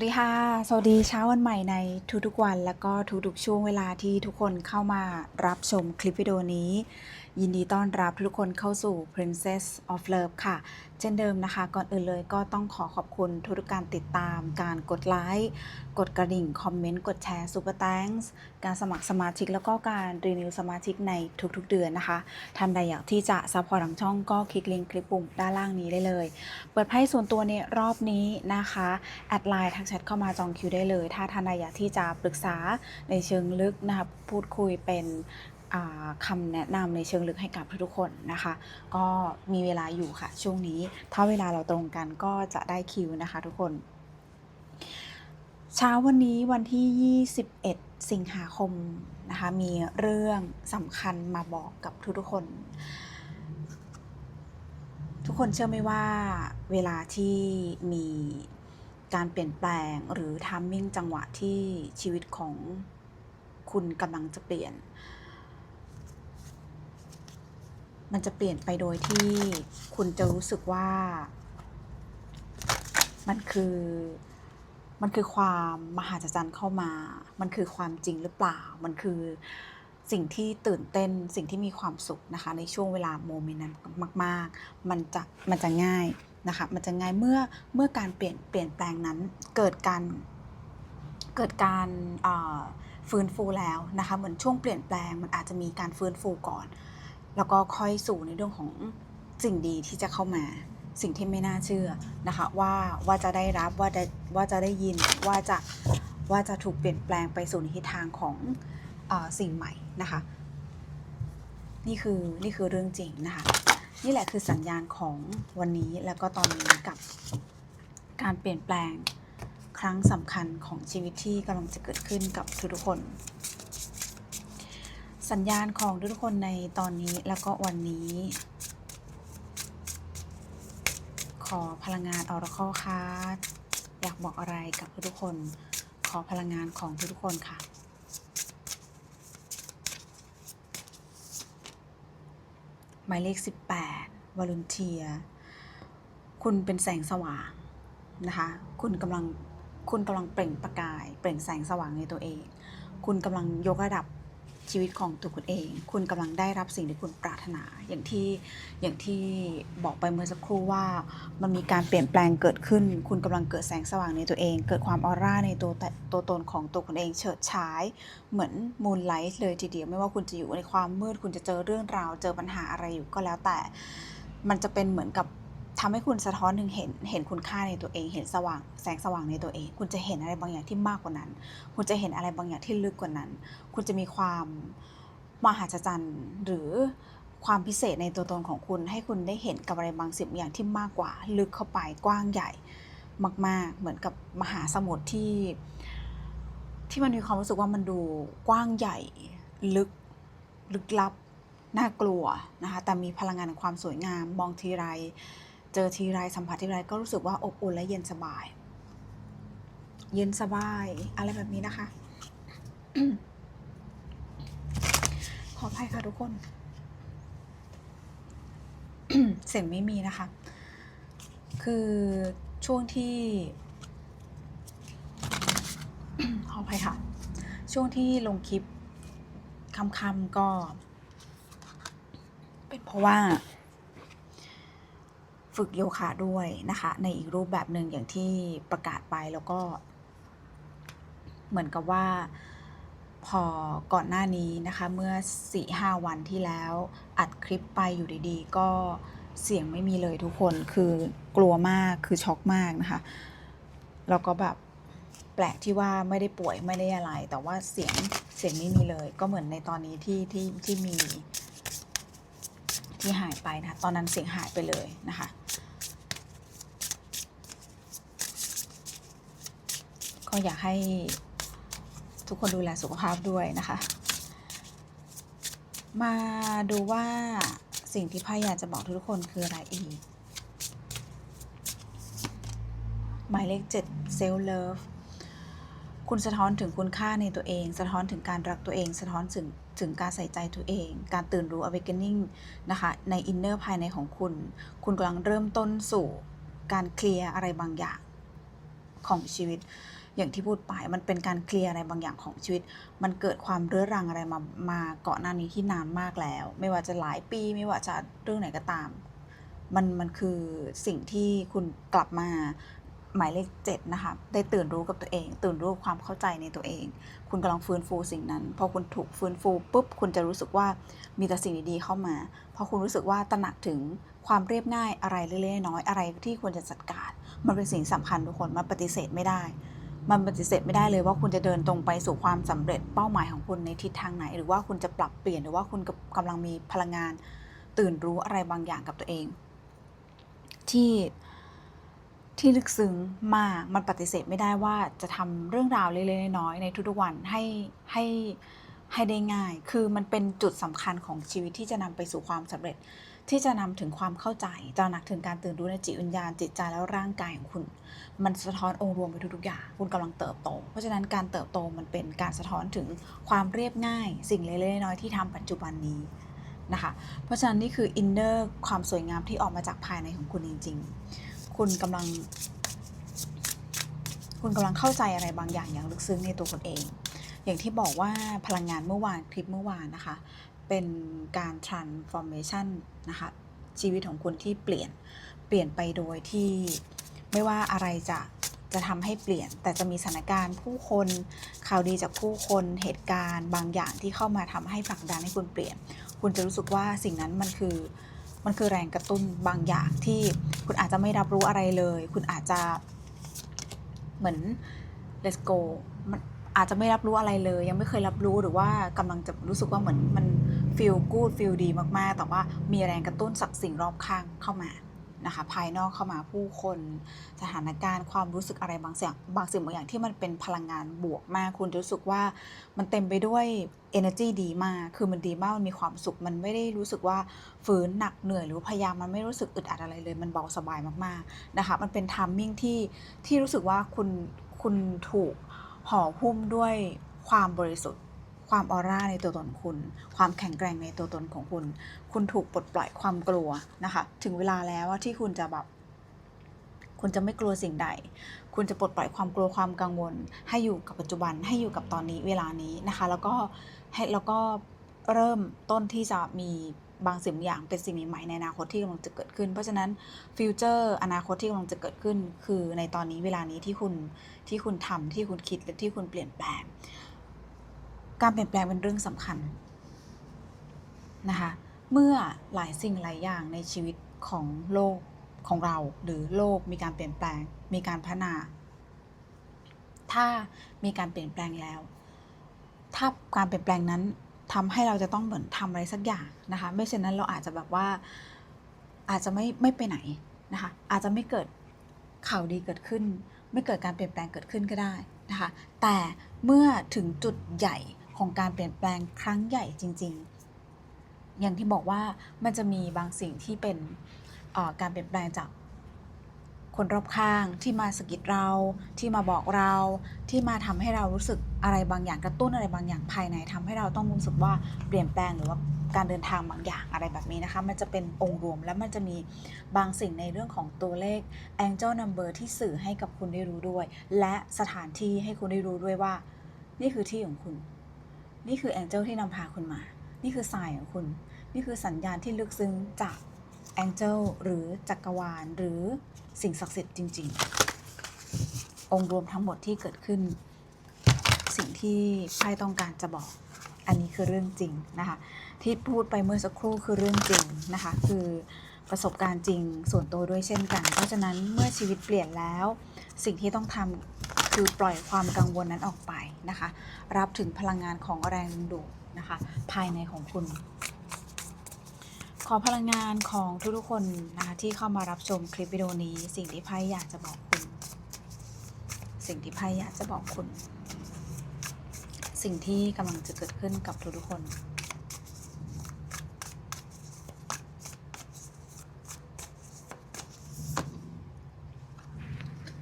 วัสดีค่ะ สวัสดีเช้าวันใหม่ในทุกๆวัน แล้วก็ทุกๆช่วงเวลาที่ทุกคนเข้ามารับชมคลิปวิดีโอนี้ ยินดีต้อนรับทุกคนเข้าสู่ Princess of Love ค่ะ เช่นเดิมนะคะ ก่อนอื่นเลยก็ต้องขอขอบคุณทุกการติดตาม การกดไลค์ กดกระดิ่ง คอมเมนต์ กดแชร์ Super Thanks การสมัครสมาชิก แล้วก็การรีนิวสมาชิกในทุกๆเดือนนะคะ ท่านใดอยากที่จะซัพพอร์ตทางช่องก็คลิกลิงก์คลิปปุ่มด้านล่างนี้ได้เลย เปิดไพ่ส่วนตัวเนี่ยรอบนี้นะคะ แอดไลน์ทักแชทเข้ามาจองคิวได้เลย ถ้าท่านใดอยากที่จะปรึกษาในเชิงลึกนะคะ พูดคุยเป็น คำแนะนำในเชิงลึกให้กับทุกคนนะคะ ก็มีเวลาอยู่ค่ะ ช่วงนี้ ถ้าเวลาเราตรงกันก็จะได้คิวนะคะ ทุกคน เช้าวันนี้วันที่ 21 สิงหาคมนะคะ มีเรื่องสำคัญมาบอกกับทุกๆคน ทุกคนเชื่อไหมว่าเวลาที่มีการเปลี่ยนแปลงหรือทามมิ่งจังหวะที่ชีวิตของคุณกำลังจะเปลี่ยน มันจะเปลี่ยนไปโดยที่คุณจะรู้สึกว่า มันคือมันคือความมหัศจรรย์เข้ามา มันคือความจริงหรือเปล่า มันคือสิ่งที่ตื่นเต้น สิ่งที่มีความสุขนะคะ ในช่วงเวลาโมเมนต์นั้นมาก ๆ มันจะมันจะง่ายนะคะ มันจะง่ายเมื่อเมื่อการเปลี่ยนเปลี่ยนแปลงนั้นเกิดการเกิดการฟื้นฟูแล้วนะคะ เหมือนช่วงเปลี่ยนแปลงมันอาจจะมีการฟื้นฟูก่อน แล้วก็ค่อยสู่ในเรื่องของสิ่งดีที่จะเข้ามา สิ่งที่ไม่น่าเชื่อนะคะ ว่าว่าจะได้รับว่าได้ว่าจะได้ยินว่าจะว่าจะถูกเปลี่ยนแปลงไปสู่ในทิศทางของอสิ่งใหม่นะคะ นี่คือนี่คือเรื่องจริงนะคะ นี่แหละคือสัญญาณของวันนี้แล้วก็ตอนนี้กับการเปลี่ยนแปลงครั้งสำคัญของชีวิตที่กำลังจะเกิดขึ้นกับทุกๆคน สัญญาณของทุกคนในตอนนี้แล้วก็วันนี้ ขอพลังงาน Oracle Card อยากบอกอะไรกับทุกคน ขอพลังงานของทุกคนค่ะ หมายเลข 18วอลุนเทีย คุณเป็นแสงสว่างนะคะ คุณกำลังคุณกำลังเปล่งประกาย เปล่งแสงสว่างในตัวเอง คุณกำลังยกระดับ ชีวิตของตัวคุณเอง คุณกำลังได้รับสิ่งที่คุณปรารถนา อย่างที่อย่างที่บอกไปเมื่อสักครู่ว่า มันมีการเปลี่ยนแปลงเกิดขึ้น คุณกำลังเกิดแสงสว่างในตัวเอง เกิดความออร่าในตัวแต่ตัวตนของตัวคุณเองเฉิดฉาย เหมือนมูนไลท์เลยทีเดียวไม่ว่าคุณจะอยู่ในความมืด คุณจะเจอเรื่องราว เจอปัญหาอะไรอยู่ก็แล้วแต่ มันจะเป็นเหมือนกับ ทำให้คุณสะท้อนถึงเห็นเห็นคุณค่าในตัวเอง เห็นสว่างแสงสว่างในตัวเอง คุณจะเห็นอะไรบางอย่างที่มากกว่านั้น คุณจะเห็นอะไรบางอย่างที่ลึกกว่านั้น คุณจะมีความมหัศจรรย์หรือความพิเศษในตัวตนของคุณ ให้คุณได้เห็นกับอะไรบางสิ่งบอย่างที่มากกว่า ลึกเข้าไปกว้างใหญ่มาก ๆ เหมือนกับมหาสมุทรที่ ที่มันมีความรู้สึกว่ามันดูกว้างใหญ่ ลึกลึกลับน่ากลัวนะคะแต่มีพลังงานแห่งความสวยงามมองทีไร เจอทีไรสัมผัสทีไรก็รู้สึกว่าอบอุ่นและเย็นสบาย เย็นสบายอะไรแบบนี้นะคะ ขออภัยค่ะทุกคน เสียงไม่มีนะคะ คือช่วงที่ ขออภัยค่ะ ช่วงที่ลงคลิปคำๆก็ เป็นเพราะว่า ฝึกโยคะด้วยนะคะ ในอีกรูปแบบหนึ่งอย่างที่ประกาศไปแล้วก็ เหมือนกับว่าพอก่อนหน้านี้นะคะ เมื่อ 4-5 วันที่แล้วอัดคลิปไปอยู่ดีๆ ก็เสียงไม่มีเลยทุกคนคือกลัวมากคือช็อกมากนะคะ แล้วก็แบบแปลกที่ว่าไม่ได้ป่วยไม่ได้อะไร แต่ว่าเสียงเสียงไม่มีเลย ก็เหมือนในตอนนี้ที่ที่ที่มีที่หายไปนะคะตอนนั้นเสียงหายไปเลยนะคะ ก็อยากให้ทุกคนดูแลสุขภาพด้วยนะคะ มาดูว่าสิ่งที่ไพ่อยากจะบอกทุกคนคืออะไรอีก หมายเลข7 self love คุณสะท้อนถึงคุณค่าในตัวเอง สะท้อนถึงการรักตัวเอง สะท้อนถึงถึงการใส่ใจตัวเอง การตื่นรู้ awakening นะคะ ใน inner ภายในของคุณ คุณกำลังเริ่มต้นสู่การเคลียร์อะไรบางอย่างของชีวิต อย่างที่พูดไปมันเป็นการเคลียร์อะไรบางอย่างของชีวิต มันเกิดความเรื้อรังอะไรมามาเก่อนหน้านี้ที่นานมากแล้ว ไม่ว่าจะหลายปี ไม่ว่าจะเรื่องไหนก็ตาม มันมันคือสิ่งที่คุณกลับมาหมายเลขเจ็ดนะคะได้ตื่นรู้กับตัวเอง ตื่นรู้ความเข้าใจในตัวเอง คุณกำลังฟื้นฟูสิ่งนั้น พอคุณถูกฟื้นฟูปุ๊บคุณจะรู้สึกว่ามีแต่สิ่งดีๆเข้ามา พอคุณรู้สึกว่าตระหนักถึงความเรียบง่ายอะไรเล็กๆน้อยๆอะไรที่ควรจะจัดการ มันเป็นสิ่งสำคัญทุกคนมันปฏิเสธไม่ได้ มันปฏิเสธไม่ได้เลยว่าคุณจะเดินตรงไปสู่ความสำเร็จเป้าหมายของคุณในทิศทางไหน หรือว่าคุณจะปรับเปลี่ยนหรือว่าคุณกำลังมีพลังงาน ตื่นรู้อะไรบางอย่างกับตัวเอง ที่ที่ลึกซึ้งมากมันปฏิเสธไม่ได้ว่าจะทำเรื่องราวเล็กๆน้อยๆในทุกๆวันให้ให้ให้ได้ง่าย คือมันเป็นจุดสำคัญของชีวิตที่จะนำไปสู่ความสำเร็จ ที่จะนำถึงความเข้าใจตระหนักถึงการตื่นรู้ในจิตวิญญาณจิตใจแล้วร่างกายของคุณ มันสะท้อนองค์รวมไปทุกๆอย่างคุณกำลังเติบโต เพราะฉะนั้นการเติบโตมันเป็นการสะท้อนถึงความเรียบง่าย สิ่งเล็กๆน้อยๆที่ทำปัจจุบันนี้นะคะเพราะฉะนั้นนี่คืออินเนอร์ความสวยงามที่ออกมาจากภายในของคุณจริง ๆ คุณกำลัง คุณกำลังเข้าใจอะไรบางอย่างอย่างลึกซึ้งในตัวคุณเอง อย่างที่บอกว่าพลังงานเมื่อวานคลิปเมื่อวานนะคะ เป็นการ transformation นะคะชีวิตของคุณที่เปลี่ยนเปลี่ยนไปโดยที่ ไม่ว่าอะไรจะจะทำให้เปลี่ยน แต่จะมีสถานการณ์ผู้คนข่าวดีจากผู้คนเหตุการณ์บางอย่างที่เข้ามาทำให้ผลักดันให้คุณเปลี่ยน คุณจะรู้สึกว่าสิ่งนั้นมันคือมันคือแรงกระตุ้นบางอย่างที่คุณอาจจะไม่รับรู้อะไรเลย คุณอาจจะเหมือน let's go มันอาจจะไม่รับรู้อะไรเลย ยังไม่เคยรับรู้หรือว่ากำลังจะรู้สึกว่าเหมือนมัน feel good feel ดีมากๆ แต่ว่ามีแรงกระตุ้นจากสิ่งรอบข้างเข้ามา นะคะภายนอกเข้ามาผู้คนสถานการณ์ความรู้สึกอะไรบางสิ่งบางสิ่งบางอย่างที่มันเป็นพลังงานบวกมาก คุณรู้สึกว่ามันเต็มไปด้วย energy ดีมาก คือมันดีมาก มันมีความสุข มันไม่ได้รู้สึกว่าฝืนหนักเหนื่อยหรือพยายามมันไม่รู้สึกอึดอัดอะไรเลย มันเบาสบายมากๆนะคะ มันเป็นทามมิ่งที่ที่รู้สึกว่าคุณคุณถูกห่อหุ้มด้วยความบริสุทธิ์ ความออร่าในตัวตนคุณ ความแข็งแกร่งในตัวตนของคุณ คุณถูกปลดปล่อยความกลัวนะคะ ถึงเวลาแล้วว่าที่คุณจะแบบคุณจะไม่กลัวสิ่งใด คุณจะปลดปล่อยความกลัวความกังวล ให้อยู่กับปัจจุบัน ให้อยู่กับตอนนี้เวลานี้นะคะ แล้วก็ให้แล้วก็เริ่มต้นที่จะมีบางสิ่งบางอย่างเป็นสิ่งใหม่ในอนาคตที่กำลังจะเกิดขึ้น เพราะฉะนั้นฟิวเจอร์อนาคตที่กำลังจะเกิดขึ้น คือในตอนนี้เวลานี้ที่คุณที่คุณทำที่คุณคิดและที่คุณเปลี่ยนแปลง การเปลี่ยนแปลงเป็นเรื่องสำคัญนะคะเมื่อหลายสิ่งหลายอย่างในชีวิตของโลกของเรา หรือโลกมีการเปลี่ยนแปลง มีการพัฒนา ถ้ามีการเปลี่ยนแปลงแล้ว ถ้าการเปลี่ยนแปลงนั้นทำให้เราจะต้องเหมือนทำอะไรสักอย่างนะคะ ไม่เช่นนั้นเราอาจจะแบบว่าอาจจะไม่ไม่ไปไหนนะคะ อาจจะไม่เกิดข่าวดีเกิดขึ้น ไม่เกิดการเปลี่ยนแปลงเกิดขึ้นก็ได้นะคะ แต่เมื่อถึงจุดใหญ่ ของการเปลี่ยนแปลงครั้งใหญ่จริง ๆ อย่างที่บอกว่ามันจะมีบางสิ่งที่เป็นการเปลี่ยนแปลงจากคนรอบข้างที่มาสะกิดเราที่มาบอกเราที่มาทำให้เรารู้สึกอะไรบางอย่างกระตุ้นอะไรบางอย่างภายในทำให้เราต้องรู้สึกว่าเปลี่ยนแปลงหรือว่าการเดินทางบางอย่างอะไรแบบนี้นะคะ มันจะเป็นองค์รวมแล้วมันจะมีบางสิ่งในเรื่องของตัวเลข angel number ที่สื่อให้กับคุณได้รู้ด้วย และสถานที่ให้คุณได้รู้ด้วยว่า นี่คือที่ของคุณ นี่คือ angel ที่นำพาคุณมา นี่คือสายของคุณ นี่คือสัญญาณที่ลึกซึ้งจาก angel หรือจักรวาลหรือสิ่งศักดิ์สิทธิ์จริง ๆ องค์รวมทั้งหมดที่เกิดขึ้น สิ่งที่ไพ่ต้องการจะบอก อันนี้คือเรื่องจริงนะคะ ที่พูดไปเมื่อสักครู่คือเรื่องจริงนะคะ คือประสบการณ์จริงส่วนตัวด้วยเช่นกัน เพราะฉะนั้นเมื่อชีวิตเปลี่ยนแล้ว สิ่งที่ต้องทำ คือปล่อยความกังวลนั้นออกไปนะคะ รับถึงพลังงานของแรงดึงดูดนะคะ ภายในของคุณ ขอพลังงานของทุกๆคนนะคะที่เข้ามารับชมคลิปวิดีโอนี้ สิ่งที่ไพ่อยากจะบอกคุณ สิ่งที่ไพ่อยากจะบอกคุณ สิ่งที่กำลังจะเกิดขึ้นกับทุกๆคน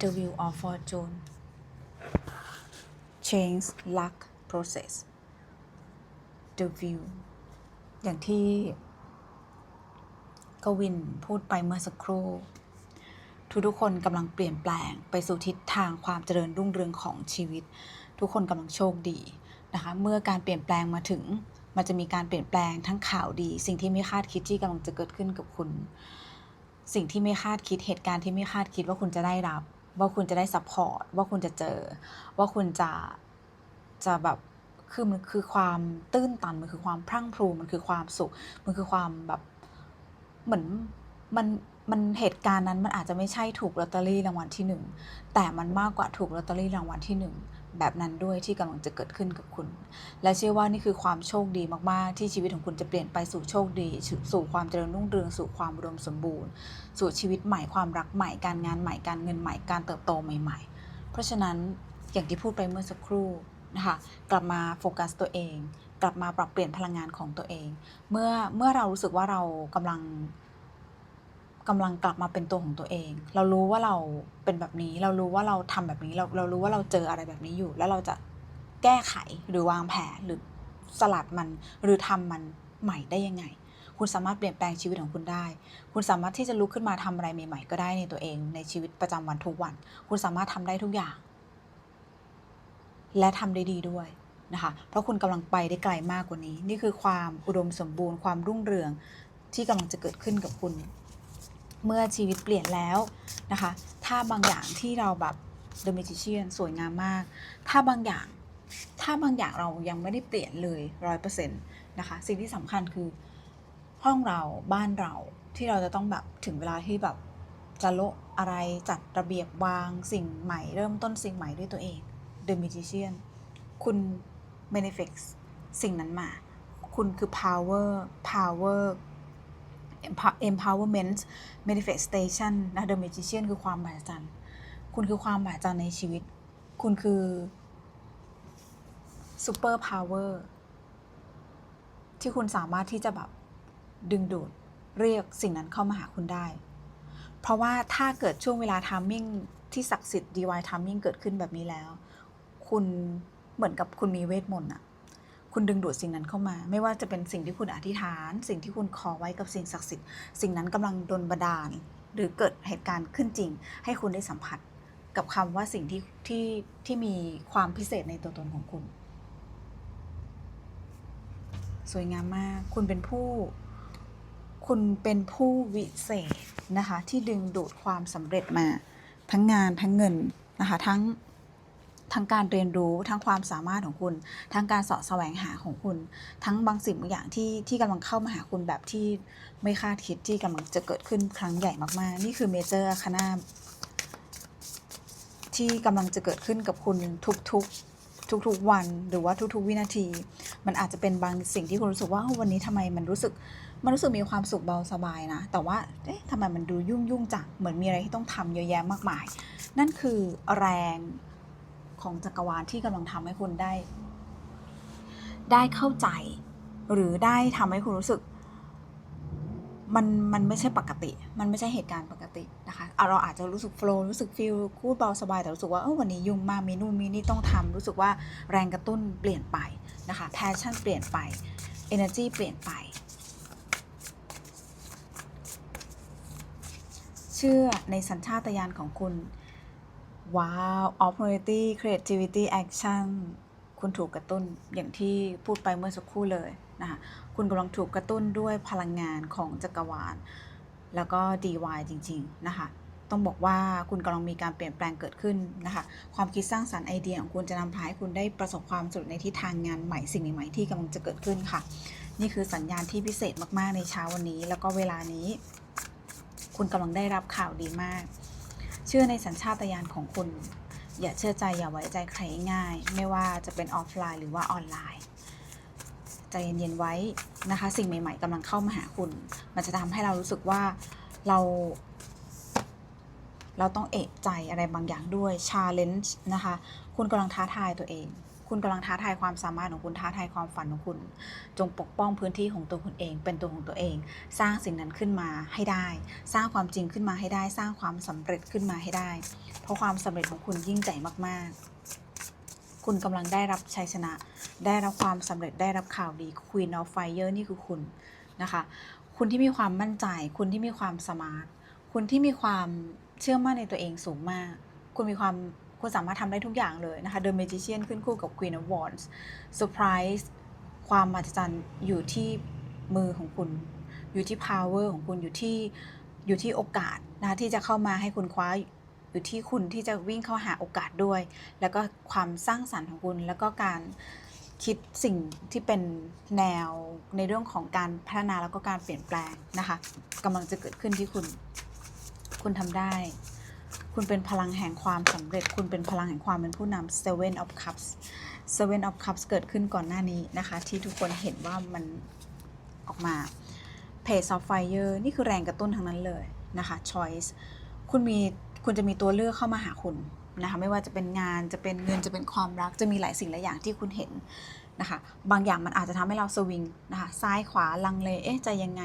The Wheel of Fortune Change Luck Process The Wheel อย่างที่กวินพูดไปเมื่อสักครู่ ทุกๆคนกำลังเปลี่ยนแปลงไปสู่ทิศทางความเจริญรุ่งเรืองของชีวิต ทุกคนกำลังโชคดีนะคะ เมื่อการเปลี่ยนแปลงมาถึง มันจะมีการเปลี่ยนแปลงทั้งข่าวดี สิ่งที่ไม่คาดคิดที่กำลังจะเกิดขึ้นกับคุณ สิ่งที่ไม่คาดคิดเหตุการณ์ที่ไม่คาดคิดว่าคุณจะได้รับ ว่าคุณจะได้ซัพพอร์ตว่าคุณจะเจอ ว่าคุณจะจะแบบคือมันคือความตื้นตันมันคือความพรั่งพรูมันคือความสุข มันคือความแบบเหมือนมัน มันเหตุการณ์นั้นมันอาจจะไม่ใช่ถูกลอตเตอรี่รางวัลที่หนึ่งแต่มันมากกว่าถูกลอตเตอรี่รางวัลที่หนึ่งแบบนั้นด้วยที่กำลังจะเกิดขึ้นกับคุณ และเชื่อว่านี่คือความโชคดีมากๆ ที่ชีวิตของคุณจะเปลี่ยนไปสู่โชคดี สู่ความเจริญรุ่งเรืองสู่ความอุดมสมบูรณ์ สู่ชีวิตใหม่ความรักใหม่การงานใหม่การเงินใหม่การเติบโตใหม่ ๆ เพราะฉะนั้นอย่างที่พูดไปเมื่อสักครู่นะคะกลับมาโฟกัสตัวเอง กลับมาปรับเปลี่ยนพลังงานของตัวเอง เมื่อเมื่อเรารู้สึกว่าเรากำลัง กำลังกลับมาเป็นตัวของตัวเอง เรารู้ว่าเราเป็นแบบนี้ เรารู้ว่าเราทำแบบนี้ เราเรารู้ว่าเราเจออะไรแบบนี้อยู่ แล้วเราจะแก้ไขหรือวางแผนหรือสลัดมันหรือทำมันใหม่ได้ยังไง คุณสามารถเปลี่ยนแปลงชีวิตของคุณได้ คุณสามารถที่จะลุกขึ้นมาทำอะไรใหม่ๆก็ได้ในตัวเอง ในชีวิตประจำวันทุกวัน คุณสามารถทำได้ทุกอย่าง และทำได้ดีด้วยนะคะเพราะคุณกำลังไปได้ไกลมากกว่านี้ นี่คือความอุดมสมบูรณ์ความรุ่งเรืองที่กำลังจะเกิดขึ้นกับคุณ เมื่อชีวิตเปลี่ยนแล้วนะคะ ถ้าบางอย่างที่เราแบบ The Magician สวยงามมาก ถ้าบางอย่าง ถ้าบางอย่างเรายังไม่ได้เปลี่ยนเลยร้อยเปอร์เซ็นต์นะคะ สิ่งที่สำคัญคือห้องเราบ้านเราที่เราจะต้องแบบถึงเวลาที่แบบจะโละอะไรจัดระเบียบวางสิ่งใหม่ เริ่มต้นสิ่งใหม่ด้วยตัวเอง The Magician คุณ manifest สิ่งนั้นมา คุณคือ power power empowerment manifestation นะ The Magician คือความมหัศจรรย์คุณคือความมหัศจรรย์ในชีวิต คุณคือ super power ที่คุณสามารถที่จะแบบดึงดูดเรียกสิ่งนั้นเข้ามาหาคุณได้ เพราะว่าถ้าเกิดช่วงเวลาทามมิ่งที่ศักดิ์สิทธิ์ DY timing เกิดขึ้นแบบนี้แล้ว คุณเหมือนกับคุณมีเวทมนต์อะ คุณดึงดูดสิ่งนั้นเข้ามา ไม่ว่าจะเป็นสิ่งที่คุณอธิษฐาน สิ่งที่คุณขอไว้กับสิ่งศักดิ์สิทธิ์ สิ่งนั้นกำลังดลบันดาล หรือเกิดเหตุการณ์ขึ้นจริง ให้คุณได้สัมผัส กับคำว่าสิ่งที่ที่ที่มีความพิเศษในตัวตนของคุณ สวยงามมาก คุณเป็นผู้ คุณเป็นผู้วิเศษนะคะ ที่ดึงดูดความสำเร็จมา ทั้งงานทั้งเงินนะคะทั้ง ทั้งการเรียนรู้ทั้งความสามารถของคุณ ทั้งการเสาะแสวงหาของคุณ ทั้งบางสิ่งบางอย่างที่ที่กำลังเข้ามาหาคุณแบบที่ไม่คาดคิดที่กำลังจะเกิดขึ้นครั้งใหญ่มากๆ นี่คือเมเจอร์คณะที่กำลังจะเกิดขึ้นกับคุณทุกๆทุกๆวันหรือว่าทุกๆ วินาที มันอาจจะเป็นบางสิ่งที่คุณรู้สึกว่าวันนี้ทำไมมันรู้สึกมันรู้สึกมีความสุขเบาสบายนะ แต่ว่าเอ๊ะทำไมมันดูยุ่งยุ่งจังเหมือนมีอะไรที่ต้องทำเยอะแยะมากมาย นั่นคือแรง ของจักรวาลที่กำลังทำให้คุณได้ ได้เข้าใจ หรือได้ทำให้คุณรู้สึก มันมันไม่ใช่ปกติ มันไม่ใช่เหตุการณ์ปกตินะคะเราอาจจะรู้สึกโฟล์รู้สึกฟีลคูดเบาสบายแต่รู้สึกว่าเออวันนี้ยุ่งมากมีนู่นมีนี่ต้องทำรู้สึกว่าแรงกระตุ้นเปลี่ยนไปนะคะแพชชั่นเปลี่ยนไป energy เปลี่ยนไป เชื่อในสัญชาตญาณของคุณ ว้าว opportunity creativity action คุณถูกกระตุ้นอย่างที่พูดไปเมื่อสักครู่เลยนะคะคุณกำลังถูกกระตุ้นด้วยพลังงานของจักรวาล แล้วก็ DY จริง ๆ นะคะ ต้องบอกว่าคุณกำลังมีการเปลี่ยนแปลงเกิดขึ้นนะคะ ความคิดสร้างสรรค์ไอเดียของคุณจะนำพาให้คุณได้ประสบความสำเร็จในทิศทางงานใหม่สิ่งใหม่ที่กำลังจะเกิดขึ้นค่ะ นี่คือสัญญาณที่พิเศษมากๆในเช้าวันนี้ แล้วก็เวลานี้ คุณกำลังได้รับข่าวดีมาก เชื่อในสัญชาตญาณของคุณ อย่าเชื่อใจอย่าไว้ใจใครง่าย ไม่ว่าจะเป็นออฟไลน์หรือว่าออนไลน์ใจเย็นๆไว้นะคะ สิ่งใหม่ ๆกำลังเข้ามาหาคุณ มันจะทำให้เรารู้สึกว่าเรา เราต้องเอกใจอะไรบางอย่างด้วยชาเลนจ์นะคะ คุณกำลังท้าทายตัวเอง คุณกำลังท้าทายความสามารถของคุณท้าทายความฝันของคุณ จงปกป้องพื้นที่ของตัวคุณเอง เป็นตัวของตัวเอง สร้างสิ่งนั้นขึ้นมาให้ได้ สร้างความจริงขึ้นมาให้ได้ สร้างความสำเร็จขึ้นมาให้ได้ เพราะความสำเร็จของคุณยิ่งใหญ่มาก ๆ คุณกำลังได้รับชัยชนะ ได้รับความสำเร็จได้รับข่าวดี Queen of Fire นี่คือคุณนะคะ คุณที่มีความมั่นใจ คุณที่มีความสมาร์ทคุณที่มีความเชื่อมั่นในตัวเองสูงมาก คุณมีความ คุณสามารถทำได้ทุกอย่างเลยนะคะ The Magician ขึ้นคู่กับ Queen of Wands Surprise ความมหัศจรรย์อยู่ที่มือของคุณ อยู่ที่ power ของคุณอยู่ที่อยู่ที่โอกาสนะคะที่จะเข้ามาให้คุณคว้าอยู่ที่คุณที่จะวิ่งเข้าหาโอกาสด้วย แล้วก็ความสร้างสรรค์ของคุณแล้วก็การคิดสิ่งที่เป็นแนวในเรื่องของการพัฒนาแล้วก็การเปลี่ยนแปลงนะคะกำลังจะเกิดขึ้นที่คุณ คุณทำได้ คุณเป็นพลังแห่งความสำเร็จ คุณเป็นพลังแห่งความเป็นผู้นำ Seven of Cups Seven of Cups เกิดขึ้นก่อนหน้านี้นะคะ ที่ทุกคนเห็นว่ามันออกมา Page of Fire นี่คือแรงกระตุ้นทั้งนั้นเลยนะคะ Choice คุณมีคุณจะมีตัวเลือกเข้ามาหาคุณนะคะไม่ว่าจะเป็นงานจะเป็นเงินจะเป็นความรักจะมีหลายสิ่งหลายอย่างที่คุณเห็นนะคะ บางอย่างมันอาจจะทำให้เราสวิงนะคะซ้ายขวาลังเลเอ๊ะจะยังไง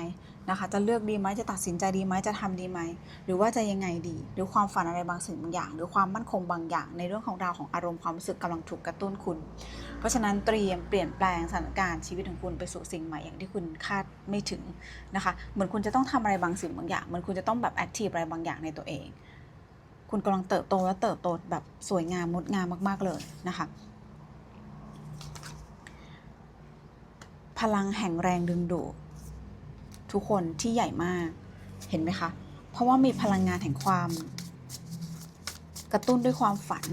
นะคะ จะเลือกดีไหมจะตัดสินใจดีไหมจะทำดีไหม หรือว่าจะยังไงดี หรือความฝันอะไรบางสิ่งบางอย่าง หรือความมั่นคงบางอย่าง ในเรื่องของราวของอารมณ์ความรู้สึกกำลังถูกกระตุ้นคุณ เพราะฉะนั้นเตรียมเปลี่ยนแปลงสถานการณ์ชีวิตของคุณไปสู่สิ่งใหม่อย่างที่คุณคาดไม่ถึงนะคะ เหมือนคุณจะต้องทำอะไรบางสิ่งบางอย่าง เหมือนคุณจะต้องแบบแอคทีฟอะไรบางอย่างในตัวเอง คุณกำลังเติบโตและเติบโตแบบสวยงามงดงามมาก ๆเลยนะคะพลังแห่งแรงดึงดูด ทุกคนที่ใหญ่มาก เห็นไหมคะ เพราะว่ามีพลังงานแห่งความ กระตุ้นด้วยความฝัน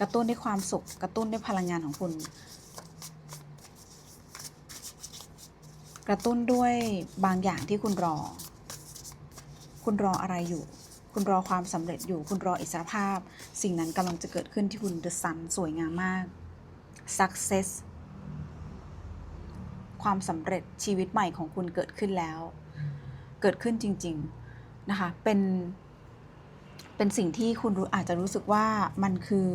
กระตุ้นด้วยความสุข กระตุ้นด้วยพลังงานของคุณ กระตุ้นด้วยบางอย่างที่คุณรอ คุณรออะไรอยู่ คุณรอความสำเร็จอยู่ คุณรออิสรภาพ สิ่งนั้นกำลังจะเกิดขึ้นที่คุณ The Sun สวยงามมาก Success ความสำเร็จชีวิตใหม่ของคุณเกิดขึ้นแล้ว เกิดขึ้นจริง ๆ นะคะ เป็น เป็นสิ่งที่คุณรู้อาจจะรู้สึกว่ามันคือ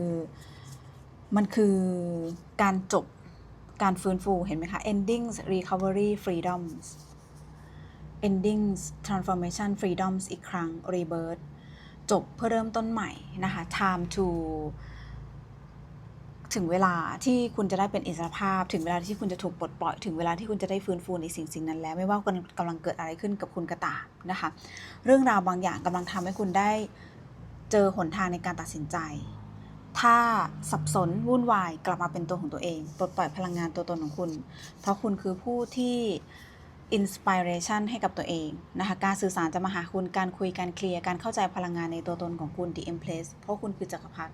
มันคือการจบการฟื้นฟูเห็นไหมคะ endings recovery freedoms endings transformation freedoms อีกครั้ง rebirth จบเพื่อเริ่มต้นใหม่นะคะ time to ถึงเวลาที่คุณจะได้เป็นอิสรภาพ ถึงเวลาที่คุณจะถูกปลดปล่อย ถึงเวลาที่คุณจะได้ฟื้นฟูในสิ่งสิ่งนั้นแล้ว ไม่ว่ากำลังกำลังเกิดอะไรขึ้นกับคุณก็ตานะคะ เรื่องราวบางอย่างกำลังทำให้คุณได้เจอหนทางในการตัดสินใจ ถ้าสับสนวุ่นวายกลับมาเป็นตัวของตัวเอง ปลดปล่อยพลังงานตัวตนของคุณ เพราะคุณคือผู้ที่อินสปิเรชันให้กับตัวเองนะคะ การสื่อสารจะมาหาคุณ การคุย การเคลียร์ การเข้าใจพลังงานในตัวตนของคุณ The Empress เพราะคุณคือจักรพรรดิ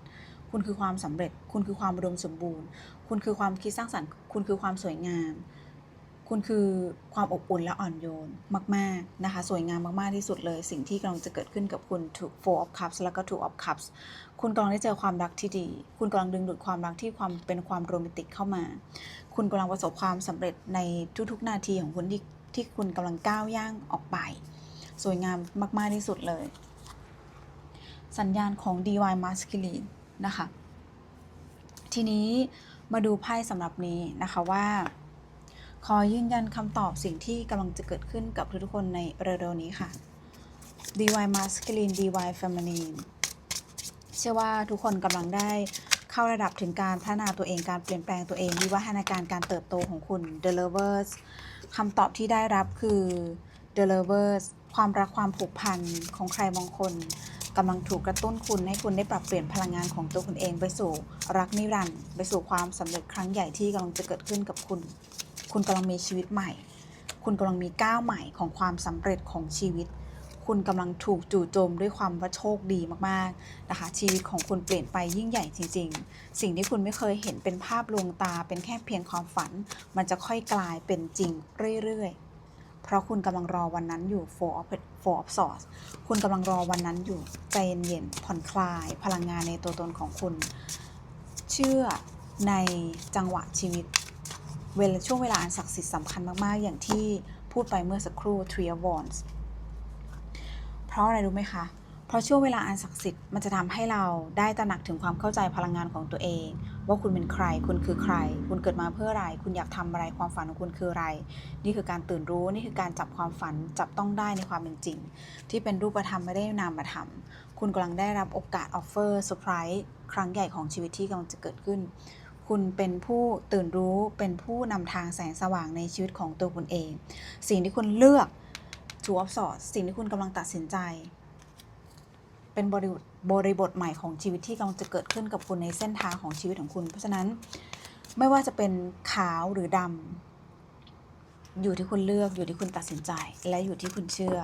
คุณคือความสำเร็จ คุณคือความอุดมสมบูรณ์ คุณคือความคิดสร้างสรรค์ คุณคือความสวยงาม คุณคือความอบอุ่นและอ่อนโยนมาก ๆ นะคะ สวยงามมาก ๆ ที่สุดเลย สิ่งที่กำลังจะเกิดขึ้นกับคุณ Two Four of Cups แล้วก็ Two of Cups คุณกำลังได้เจอความรักที่ดี คุณกำลังดึงดูดความรักที่ความเป็นความโรแมนติกเข้ามา คุณกำลังประสบความสำเร็จในทุก ๆ นาทีของคุณที่ที่คุณกำลังก้าวย่างออกไป สวยงามมาก ๆ ที่สุดเลย สัญญาณของ Divine Masculine นะคะ ทีนี้มาดูไพ่สำหรับนี้นะคะว่า ขอยืนยันคำตอบสิ่งที่กำลังจะเกิดขึ้นกับทุกๆคนในเร็วๆนี้ค่ะ DIY Masculine DIY Feminine เชื่อว่าทุกคนกำลังได้เข้าระดับถึงการพัฒนาตัวเองการเปลี่ยนแปลงตัวเองวิวัฒนาการการเติบโตของคุณ The Lovers คำตอบที่ได้รับคือ The Lovers ความรักความผูกพันของใครบางคน กำลังถูกกระตุ้นคุณให้คุณได้ปรับเปลี่ยนพลังงานของตัวคุณเองไปสู่รักนิรันดร์ไปสู่ความสำเร็จครั้งใหญ่ที่กำลังจะเกิดขึ้นกับคุณ คุณกำลังมีชีวิตใหม่ คุณกำลังมีก้าวใหม่ของความสำเร็จของชีวิต คุณกำลังถูกจู่โจมด้วยความว่าโชคดีมากๆนะคะ ชีวิตของคุณเปลี่ยนไปยิ่งใหญ่จริง ๆ สิ่งที่คุณไม่เคยเห็นเป็นภาพลวงตา เป็นแค่เพียงความฝัน มันจะค่อยกลายเป็นจริงเรื่อยๆ เพราะคุณกำลังรอวันนั้นอยู่ four of four of swords คุณกำลังรอวันนั้นอยู่ใจเย็นๆผ่อนคลาย พลังงานในตัวตนของคุณ เชื่อในจังหวะชีวิต เวลาช่วงเวลาอันศักดิ์สิทธิ์สำคัญมากๆ อย่างที่พูดไปเมื่อสักครู่ Three of Wands เพราะอะไรรู้ไหมคะเพราะช่วงเวลาอันศักดิ์สิทธิ์มันจะทำให้เราได้ตระหนักถึงความเข้าใจพลังงานของตัวเอง ว่าคุณเป็นใคร คุณคือใคร คุณเกิดมาเพื่ออะไร คุณอยากทำอะไร ความฝันของคุณคืออะไร นี่คือการตื่นรู้ นี่คือการจับความฝัน จับต้องได้ในความเป็นจริง ที่เป็นรูปธรรมไม่ได้นามธรรม คุณกำลังได้รับโอกาสออฟเฟอร์เซอร์ไพรส์ครั้งใหญ่ของชีวิตที่กำลังจะเกิดขึ้น คุณเป็นผู้ตื่นรู้ เป็นผู้นำทางแสงสว่างในชีวิตของตัวคุณเอง สิ่งที่คุณเลือก Two of Swords สิ่งที่คุณกำลังตัดสินใจ เป็นบริบท บริบทใหม่ของชีวิตที่กำลังจะเกิดขึ้นกับคุณในเส้นทางของชีวิตของคุณ เพราะฉะนั้นไม่ว่าจะเป็นขาวหรือดำอยู่ที่คุณเลือกอยู่ที่คุณตัดสินใจ และอยู่ที่คุณเชื่อ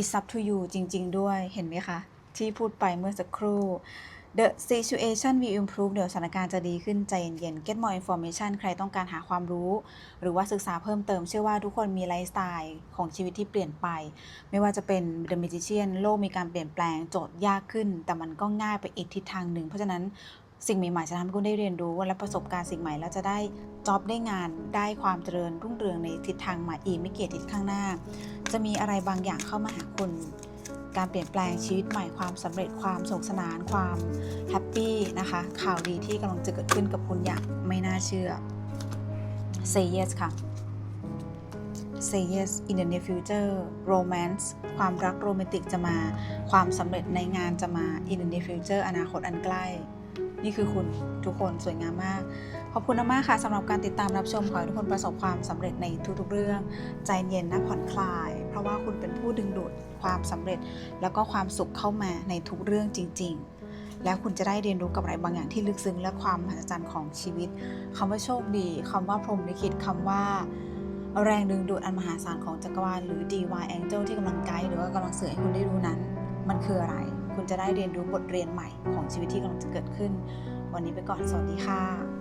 it's up to you จริง ๆ ด้วยเห็นไหมคะ ที่พูดไปเมื่อสักครู่ The situation will improve เดี๋ยวสถานการณ์จะดีขึ้น ใจเย็นๆ get more information ใครต้องการหาความรู้ หรือว่าศึกษาเพิ่มเติม เชื่อว่าทุกคนมีไลฟ์สไตล์ของชีวิตที่เปลี่ยนไป ไม่ว่าจะเป็น The Magician โลกมีการเปลี่ยนแปลง โจทย์ยากขึ้น แต่มันก็ง่ายไปอีกทิศทางหนึ่ง เพราะฉะนั้นสิ่งใหม่ ๆ จะทำให้คุณได้เรียนรู้และประสบการณ์สิ่งใหม่แล้วจะได้จ็อบได้งานได้ความเจริญรุ่งเรืองในทิศทางใหม่อีกไม่เกี่ยทิศข้างหน้า จะมีอะไรบางอย่างเข้ามาหาคุณ การเปลี่ยนแปลงชีวิตใหม่ความสำเร็จความสนุกสนานความแฮปปี้นะคะ ข่าวดีที่กำลังจะเกิดขึ้นกับคุณอย่างไม่น่าเชื่อ say yes ค่ะ say yes in the near future romance ความรักโรแมนติกจะมา ความสำเร็จในงานจะมา in the near future อนาคตอันใกล้ นี่คือคุณทุกคนสวยงามมาก ขอบคุณมากค่ะสำหรับการติดตามรับชมขอให้ทุกคนประสบความสำเร็จในทุกๆเรื่อง ใจเย็นนะผ่อนคลาย เพราะว่าคุณเป็นผู้ดึงดูดความสำเร็จ แล้วก็ความสุขเข้ามาในทุกเรื่องจริง ๆ แล้วคุณจะได้เรียนรู้กับอะไรบางอย่างที่ลึกซึ้งและความมหัศจรรย์ของชีวิตคำว่าโชคดีคำว่าพรหมลิขิตคำว่าแรงดึงดูดอันมหาศาลของจักรวาลหรือ DY Angel ที่กำลังไกด์หรือว่ากำลังเสื่อให้คุณได้รู้นั้น มันคืออะไร คุณจะได้เรียนรู้บทเรียนใหม่ของชีวิตที่กำลังจะเกิดขึ้น วันนี้ไปก่อน สวัสดีค่ะ